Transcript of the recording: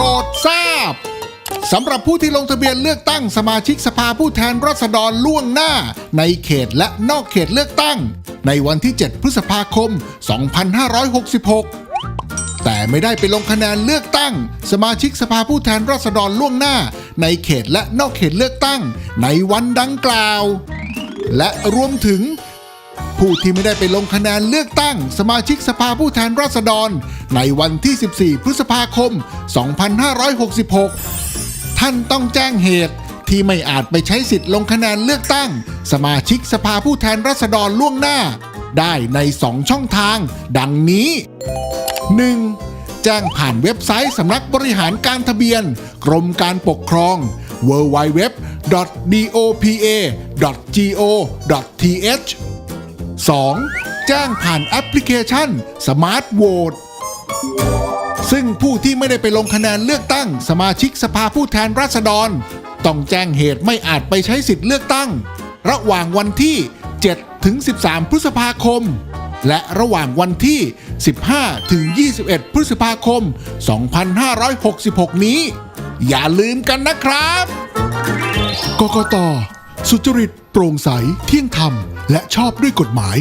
รดทราบสำหรับผู้ที่ลงทะเบียนเลือกตั้งสมาชิกสภาผู้แทนราษฎรล่วงหน้า ในเขตและนอกเขตเลือกตั้ง ในวันที่ 7 พฤษภาคม 2566 แต่ไม่ได้ไปลงคะแนนเลือกตั้ง สมาชิกสภาผู้แทนราษฎรล่วงหน้า ในเขตและนอกเขตเลือกตั้ง ในวันดังกล่าว และรวมถึง ผู้ที่ไม่ได้ไปลงคะแนนเลือกตั้ง สมาชิกสภาผู้แทนราษฎร ในวันที่ 14 พฤษภาคม 2566 ท่านต้องแจ้งเหตุที่ไม่อาจไปใช้สิทธิ์ลงคะแนนเลือกตั้ง สมาชิกสภาผู้แทนราษฎรล่วงหน้า ได้ใน 2 ช่องทาง ดังนี้ 1. แจ้งผ่านเว็บไซต์สำนักบริหารการทะเบียน กรมการปกครอง www.dopa.go.th 2. แจ้งผ่านแอปพลิเคชัน Smart Vote ซึ่งผู้ที่ไม่ได้ไปลงคะแนนเลือกตั้ง สมาชิกสภาผู้แทนราษฎร ต้องแจ้งเหตุไม่อาจไปใช้สิทธิ์เลือกตั้ง ระหว่างวันที่ 7 ถึง 13 พฤษภาคม และระหว่างวันที่ 15 ถึง 21 พฤษภาคม 2566 นี้ อย่าลืมกันนะครับ กกต สุจริต โปร่งใส เที่ยงธรรม และชอบด้วยกฎหมาย